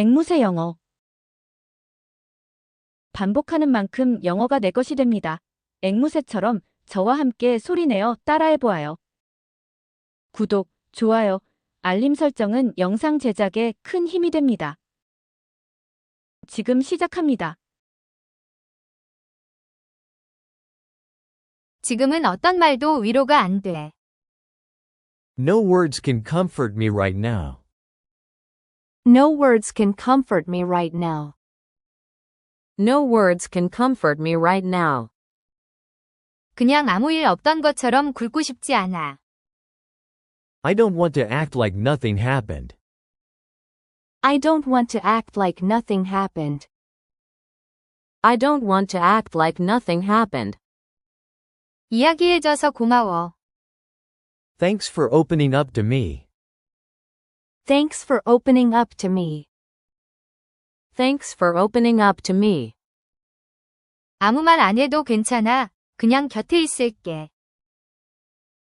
앵무새 영어. 반복하는 만큼 영어가 내 것이 됩니다. 앵무새처럼 저와 함께 소리내어 따라해보아요. 구독, 좋아요, 알림 설정은 영상 제작에 큰 힘이 됩니다. 지금 시작합니다. 지금은 어떤 말도 위로가 안 돼. No words can comfort me right now. No words can comfort me right now. No words can comfort me right now. 그냥 아무 일 없던 것처럼 굴고 싶지 않아. I don't want to act like nothing happened. I don't want to act like nothing happened. I don't want to act like nothing happened. 이야기해줘서 고마워. Thanks for opening up to me. Thanks for opening up to me. Thanks for opening up to me. 아무 말 안 해도 괜찮아. 그냥 곁에 있을게.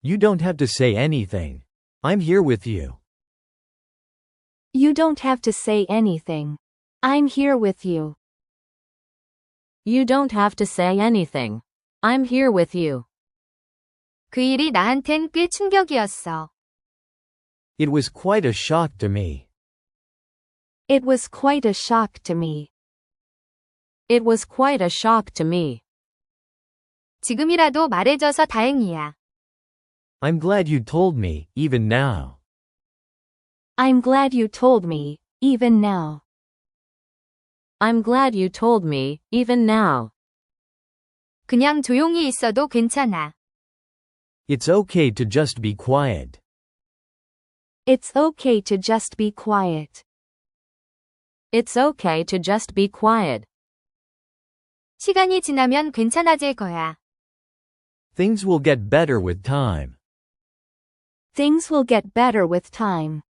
You don't have to say anything. I'm here with you. You don't have to say anything. I'm here with you. You don't have to say anything. I'm here with you. 그 일이 나한텐 꽤 충격이었어. It was quite a shock to me. It was quite a shock to me. It was quite a shock to me. 지금이라도 말해줘서 다행이야. I'm glad you told me, even now. I'm glad you told me, even now. I'm glad you told me, even now. 그냥 조용히 있어도 괜찮아. It's okay to just be quiet. It's okay to just be quiet. It's okay to just be quiet. 시간이 지나면 괜찮아질 거야. Things will get better with time. Things will get better with time.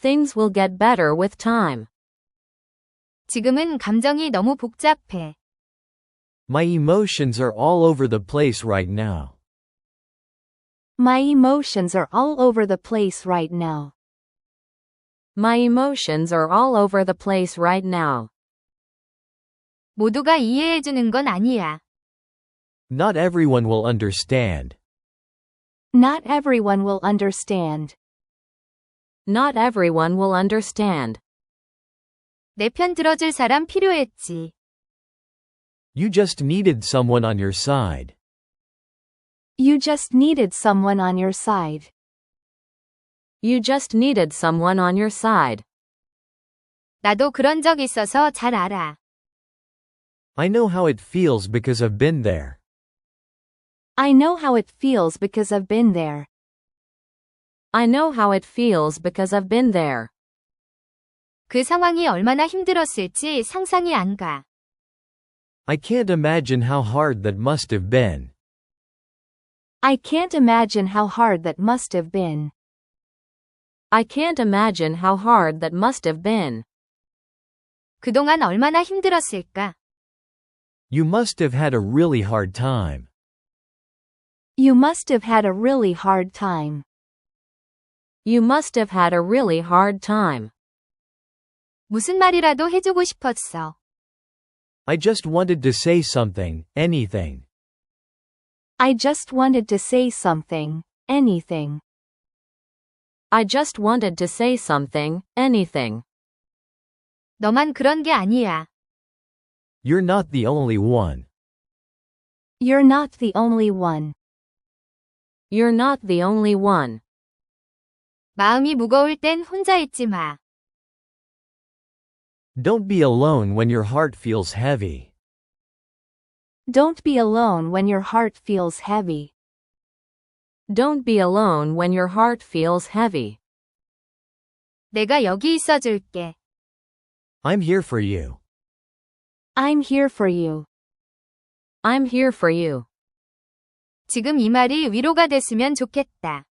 Things will get better with time. 지금은 감정이 너무 복잡해. My emotions are all over the place right now. My emotions are all over the place right now. My emotions are all over the place right now. 모두가 이해해주는 건 아니야. Not everyone will understand. Not everyone will understand. Not everyone will understand. 내 편 들어줄 사람 필요했지. You just needed someone on your side. You just needed someone on your side. You just needed someone on your side. 나도 그런 적 있어서 잘 알아. I know how it feels because I've been there. I know how it feels because I've been there. I know how it feels because I've been there. 그 상황이 얼마나 힘들었을지 상상이 안 가. I can't imagine how hard that must have been. I can't imagine how hard that must have been. I can't imagine how hard that must have been. 그동안 얼마나 힘들었을까? You must have had a really hard time. You must have had a really hard time. You must have had a really hard time. 무슨 말이라도 해주고 싶었어. I just wanted to say something, anything. I just wanted to say something, anything. I just wanted to say something, anything. 너만 그런 게 아니야. You're not the only one. You're not the only one. You're not the only one. 마음이 무거울 땐 혼자 있지 마. Don't be alone when your heart feels heavy. Don't be alone when your heart feels heavy. Don't be alone when your heart feels heavy. 내가 여기 있어 줄게. I'm here for you. I'm here for you. I'm here for you. 지금 이 말이 위로가 됐으면 좋겠다.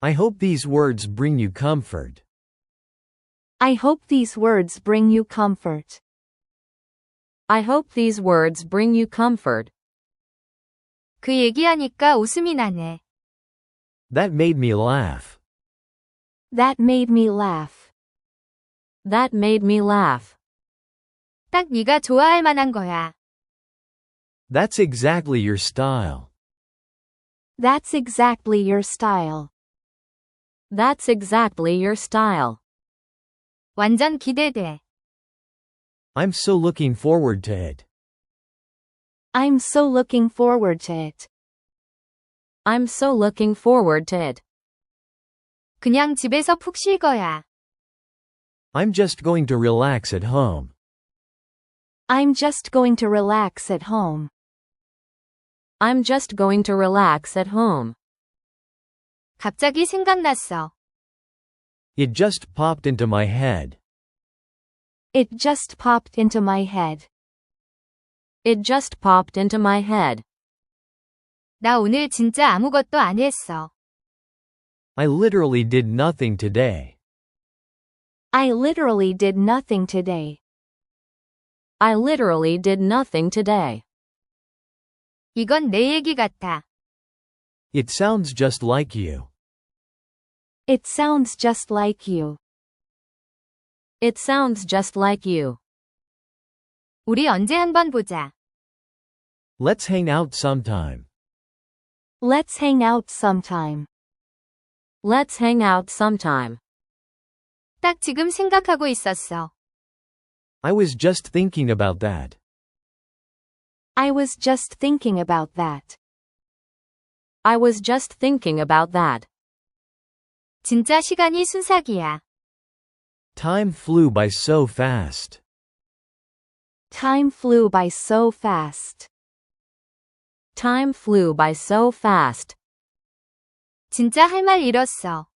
I hope these words bring you comfort. I hope these words bring you comfort. I hope these words bring you comfort. 그 얘기하니까 웃음이 나네. That made me laugh. That made me laugh. That made me laugh. 딱 네가 좋아할 만한 거야. That's exactly your style. That's exactly your style. That's exactly your style. 완전 기대돼. I'm so looking forward to it. I'm so looking forward to it. I'm so looking forward to it. 그냥 집에서 푹 쉴 거야. I'm just going to relax at home. I'm just going to relax at home. I'm just going to relax at home. 갑자기 생각났어. It just popped into my head. It just popped into my head. It just popped into my head. 나 오늘 진짜 아무것도 안 했어. I literally did nothing today. I literally did nothing today. I literally did nothing today. 이건 내 얘기 같아. It sounds just like you. It sounds just like you. It sounds just like you. 우리 언제 한번 보자. Let's hang out sometime. Let's hang out sometime. Let's hang out sometime. 딱 지금 생각하고 있었어. I was just thinking about that. I was just thinking about that. I was just thinking about that. 진짜 시간이 순삭이야. Time flew by so fast. Time flew by so fast. Time flew by so fast. 진짜 할 말 잃었어.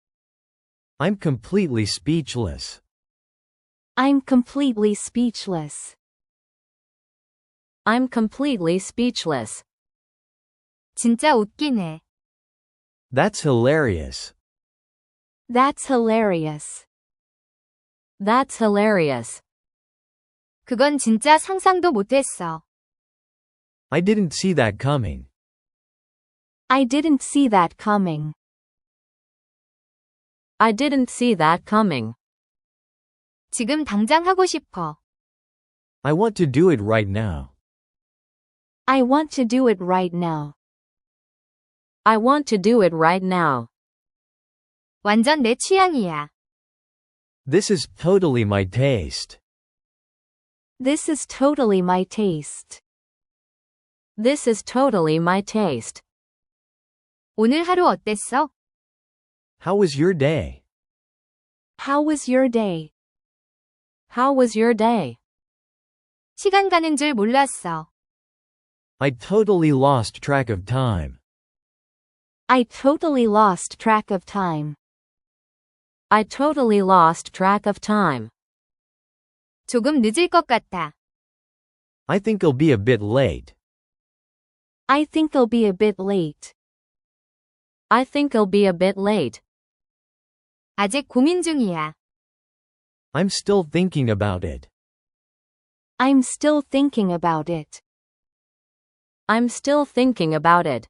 I'm completely speechless. I'm completely speechless. I'm completely speechless. 진짜 웃기네. That's hilarious. That's hilarious. That's hilarious. 그건 진짜 상상도 못했어. I didn't see that coming. I didn't see that coming. I didn't see that coming. 지금 당장 하고 싶어. I want to do it right now. I want to do it right now. I want to do it right now. 완전 내 취향이야. This is totally my taste. This is totally my taste. This is totally my taste. 오늘 하루 어땠어? How was your day? How was your day? How was your day? 시간 가는 줄 몰랐어. I totally lost track of time. I totally lost track of time. I totally lost track of time. 조금 늦을 것 같아. I think I'll be a bit late. I think I'll be a bit late. I think I'll be a bit late. 아직 고민 중이야. I'm still thinking about it. I'm still thinking about it. I'm still thinking about it.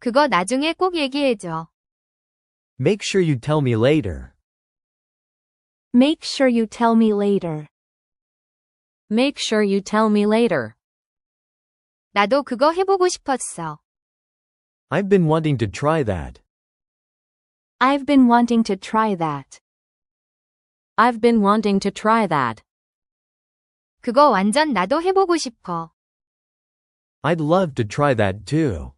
그거 나중에 꼭 얘기해줘. Make sure you tell me later. Make sure you tell me later. Make sure you tell me later. 나도 그거 해보고 싶었어. I've been wanting to try that. I've been wanting to try that. I've been wanting to try that. 그거 완전 나도 해보고 싶어. I'd love to try that too.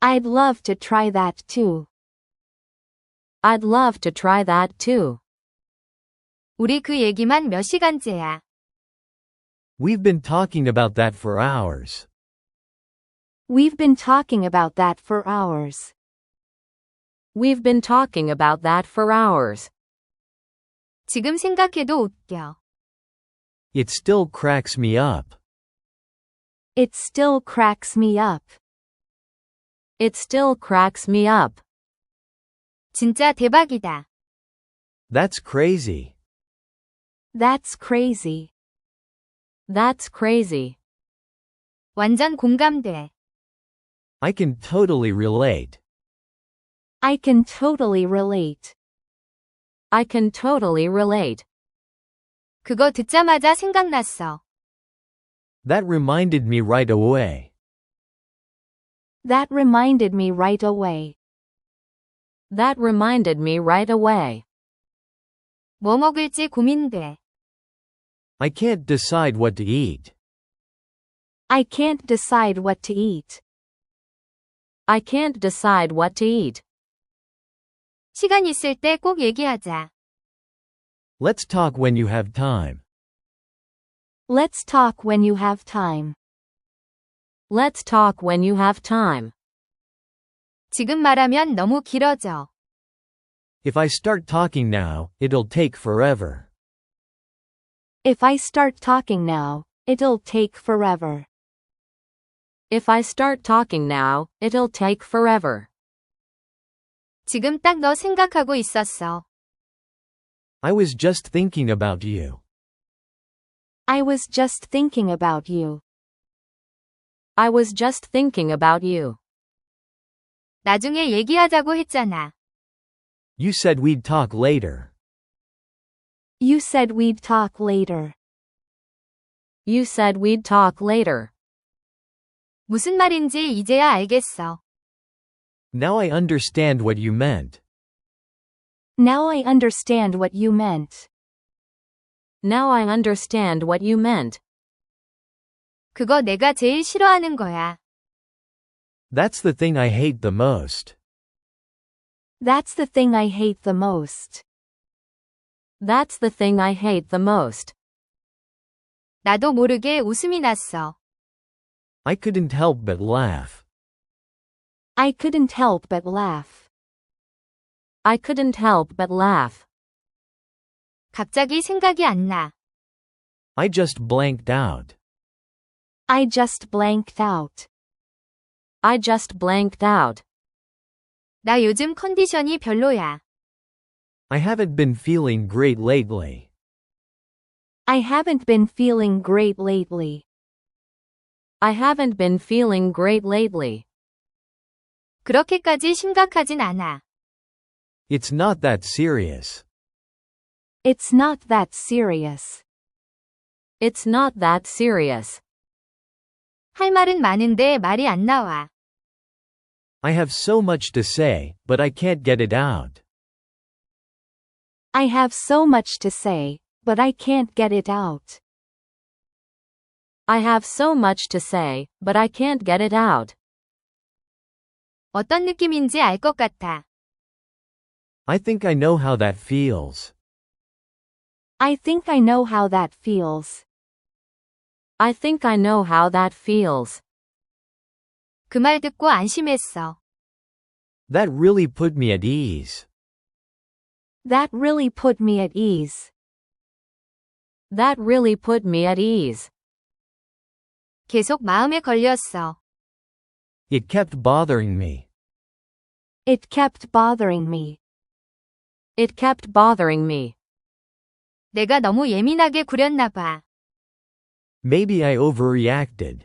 I'd love to try that too. I'd love to try that too. 우리 그 얘기만 몇 시간째야. We've been talking about that for hours. We've been talking about that for hours. We've been talking about that for hours. 지금 생각해도 웃겨. It still cracks me up. It still cracks me up. It still cracks me up. 진짜 대박이다. That's crazy. That's crazy. That's crazy. 완전 공감돼. I can totally relate. I can totally relate. I can totally relate. 그거 듣자마자 생각났어. That reminded me right away. That reminded me right away. That reminded me right away. 뭐 먹을지 고민돼. I can't decide what to eat. I can't decide what to eat. I can't decide what to eat. 시간 있을 때 꼭 얘기하자. Let's talk when you have time. Let's talk when you have time. Let's talk when you have time. 지금 말하면 너무 길어져. If I start talking now, it'll take forever. If I start talking now, it'll take forever. If I start talking now, it'll take forever. 지금 딱 너 생각하고 있었어. I was just thinking about you. I was just thinking about you. I was just thinking about you. 나중에 얘기하자고 했잖아. You said we'd talk later. You said we'd talk later. You said we'd talk later. 무슨 말인지 이제야 알겠어. Now I understand what you meant. Now I understand what you meant. Now I understand what you meant. 그거 내가 제일 싫어하는 거야. That's the thing I hate the most. That's the thing I hate the most. That's the thing I hate the most. 나도 모르게 웃음이 났어. I couldn't help but laugh. I couldn't help but laugh. I couldn't help but laugh. 갑자기 생각이 안 나. I just blanked out. I just blanked out. I just blanked out. 나 요즘 컨디션이 별로야. I haven't been feeling great lately. I haven't been feeling great lately. I haven't been feeling great lately. 그렇게까지 심각하진 않아. It's not that serious. It's not that serious. It's not that serious. 할 말은 많은데 말이 안 나와. I have so much to say, but I can't get it out. I have so much to say, but I can't get it out. I have so much to say, but I can't get it out. 어떤 느낌인지 알 것 같아. I think I know how that feels. I think I know how that feels. I think I know how that feels. 그 말 듣고 안심했어. That really put me at ease. That really put me at ease. That really put me at ease. 계속 마음에 걸렸어. It kept bothering me. It kept bothering me. It kept bothering me. 내가 너무 예민하게 구렸나 봐. Maybe I overreacted.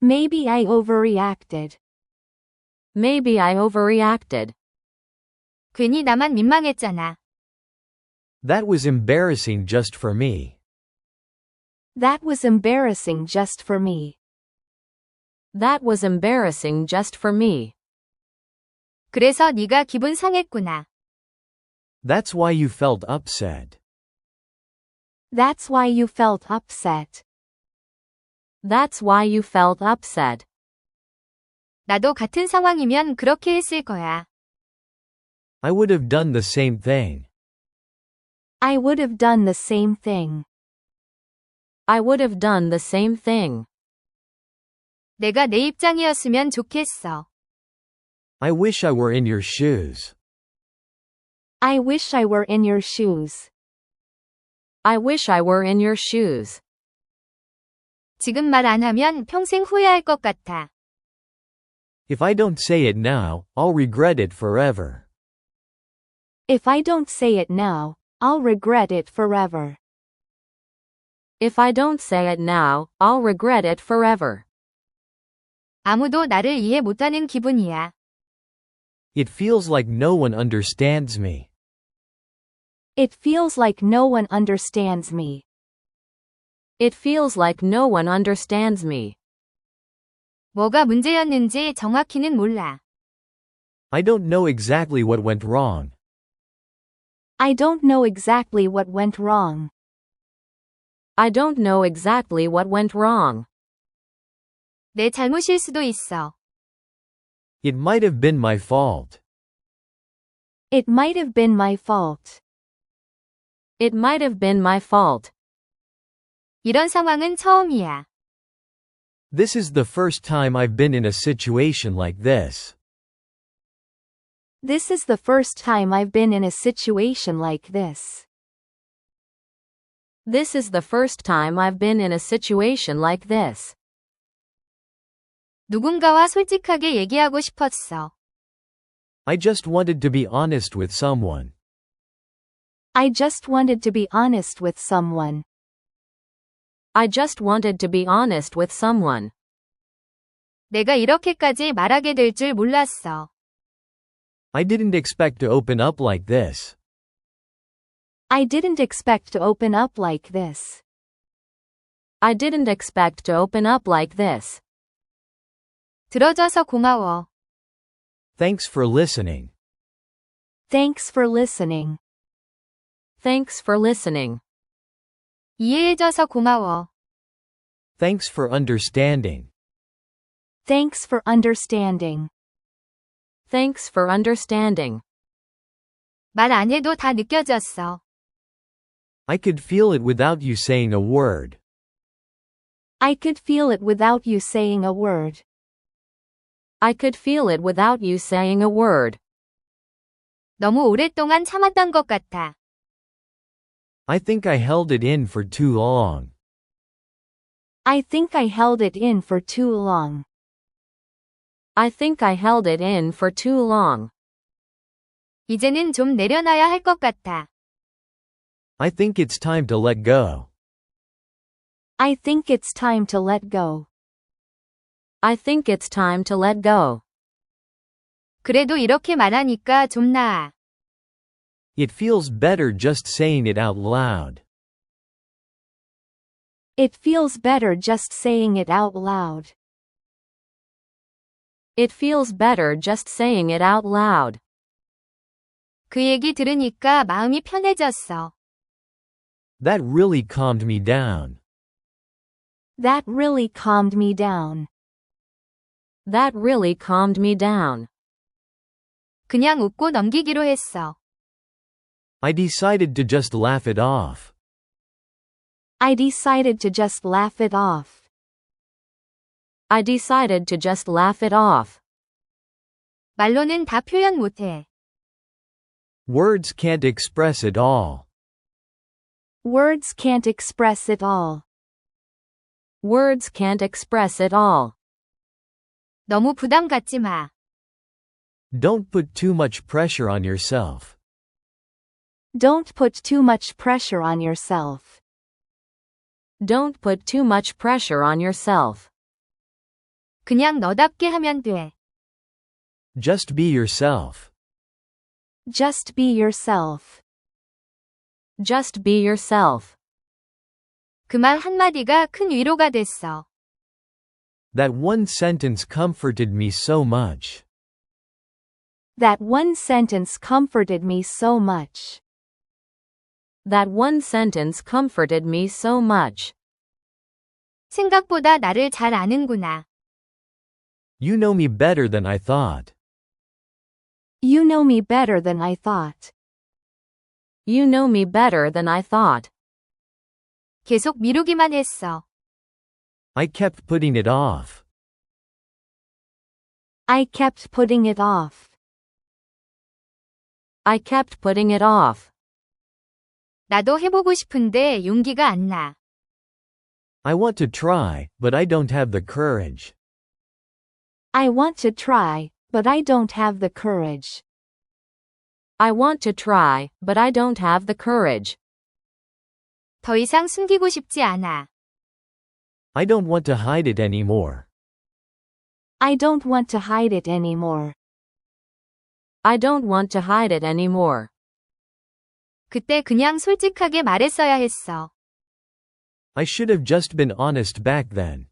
Maybe I overreacted. Maybe I overreacted. 괜히 나만 민망했잖아. That was embarrassing just for me. That was embarrassing just for me. That was embarrassing just for me. 그래서 네가 기분 상했구나. That's why you felt upset. That's why you felt upset. That's why you felt upset. 나도 같은 상황이면 그렇게 했을 거야. I would have done the same thing. I would have done the same thing. I would have done the same thing. 내가 내 입장이었으면 좋겠어. I wish I were in your shoes. I wish I were in your shoes. I wish I were in your shoes. 지금 말 안 하면 평생 후회할 것 같아. If I don't say it now, I'll regret it forever. If I don't say it now, I'll regret it forever. If I don't say it now, I'll regret it forever. 아무도 나를 이해 못하는 기분이야. It feels like no one understands me. It feels like no one understands me. It feels like no one understands me. 뭐가 문제였는지 정확히는 몰라. I don't know exactly what went wrong. I don't know exactly what went wrong. I don't know exactly what went wrong. 내 잘못일 수도 있어. It might have been my fault. It might have been my fault. It might have been my fault. 이런 상황은 처음이야. This is the first time I've been in a situation like this. This is the first time I've been in a situation like this. This is the first time I've been in a situation like this. 누군가와 솔직하게 얘기하고 싶었어. I just wanted to be honest with someone. I just wanted to be honest with someone. I just wanted to be honest with someone. 내가 이렇게까지 말하게 될 줄 몰랐어. I didn't expect to open up like this. I didn't expect to open up like this. I didn't expect to open up like this. 들어줘서 고마워. Thanks for listening. Thanks for listening. Thanks for listening. 이해해줘서 고마워. Thanks for understanding. Thanks for understanding. Thanks for understanding. 말 안 해도 다 느껴졌어. I could feel it without you saying a word. I could feel it without you saying a word. I could feel it without you saying a word. 너무 오랫동안 참았던 것 같아. I think I held it in for too long. I think I held it in for too long. I think I held it in for too long. 이제는 좀 내려놔야 할 것 같아. I think it's time to let go. I think it's time to let go. I think it's time to let go. 그래도 이렇게 말하니까 좀 나아. It feels better just saying it out loud. It feels better just saying it out loud. It feels better just saying it out loud. 그 얘기 들으니까 마음이 편해졌어. That really calmed me down. That really calmed me down. That really calmed me down. 그냥 웃고 넘기기로 했어. I decided to just laugh it off. I decided to just laugh it off. I decided to just laugh it off. 말로는 다 표현 못해. Words can't express it all. Words can't express it all. Words can't express it all. 너무 부담 갖지 마. Don't put too much pressure on yourself. Don't put too much pressure on yourself. Don't put too much pressure on yourself. 그냥 너답게 하면 돼. Just be yourself. Just be yourself. Just be yourself. 그 말 한마디가 큰 위로가 됐어. That one sentence comforted me so much. That one sentence comforted me so much. That one sentence comforted me so much. 생각보다 나를 잘 아는구나. You know me better than I thought. You know me better than I thought. You know me better than I thought. 계속 미루기만 했어. I kept putting it off. I kept putting it off. I kept putting it off. 나도 해보고 싶은데 용기가 안 나. I want to try, but I don't have the courage. I want to try, but I don't have the courage. I want to try, but I don't have the courage. 더 이상 숨기고 싶지 않아. I don't want to hide it anymore. I don't want to hide it anymore. I don't want to hide it anymore. 그때 그냥 솔직하게 말했어야 했어. I should have just been honest back then.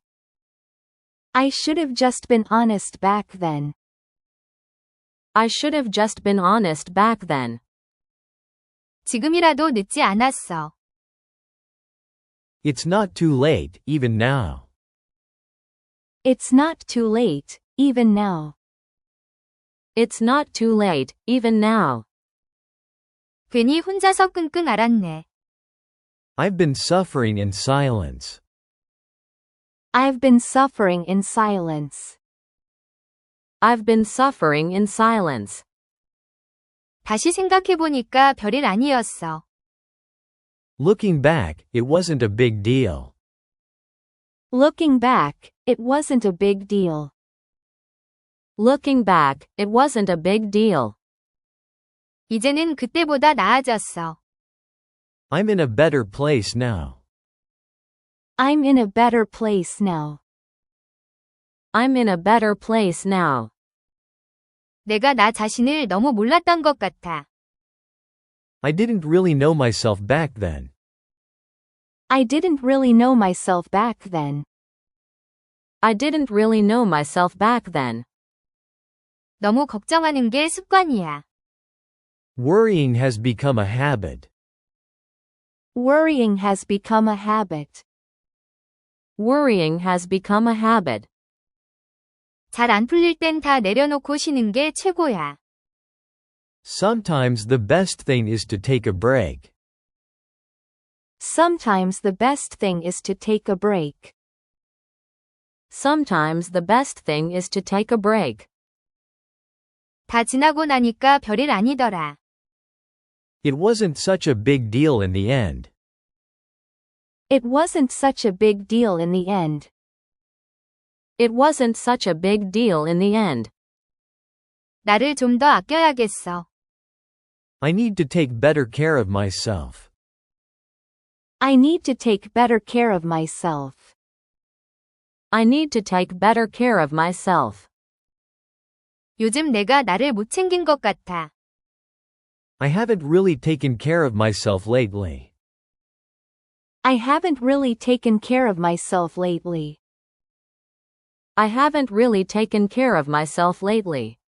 I should have just been honest back then. I should have just been honest back then. 지금이라도 늦지 않았어. It's not too late, even now. It's not too late, even now. It's not too late, even now. 괜히 혼자서 끙끙 앓았네. I've been suffering in silence. I've been suffering in silence. I've been suffering in silence. 다시 생각해보니까 별일 아니었어. Looking back, it wasn't a big deal. Looking back, it wasn't a big deal. Looking back, it wasn't a big deal. 이제는 그때보다 나아졌어. I'm in a better place now. I'm in a better place now. I'm in a better place now. 내가 나 자신을 너무 몰랐던 것 같아. I didn't really know myself back then. I didn't really know myself back then. I didn't really know myself back then. 너무 걱정하는 게 습관이야. Worrying has become a habit. Worrying has become a habit. Worrying has become a habit. 잘 안 풀릴 땐 다 내려놓고 쉬는 게 최고야. Sometimes the best thing is to take a break. Sometimes the best thing is to take a break. Sometimes the best thing is to take a break. 다 지나고 나니까 별일 아니더라. It wasn't such a big deal in the end. It wasn't such a big deal in the end. It wasn't such a big deal in the end. 나를 좀 더 아껴야겠어. I need to take better care of myself. I need to take better care of myself. I need to take better care of myself. 요즘 내가 나를 못 챙긴 것 같아. I haven't really taken care of myself lately. I haven't really taken care of myself lately. I haven't really taken care of myself lately.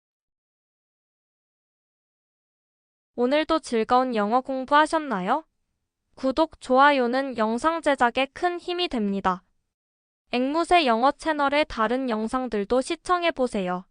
오늘도 즐거운 영어 공부하셨나요? 구독, 좋아요는 영상 제작에 큰 힘이 됩니다. 앵무새 영어 채널의 다른 영상들도 시청해보세요.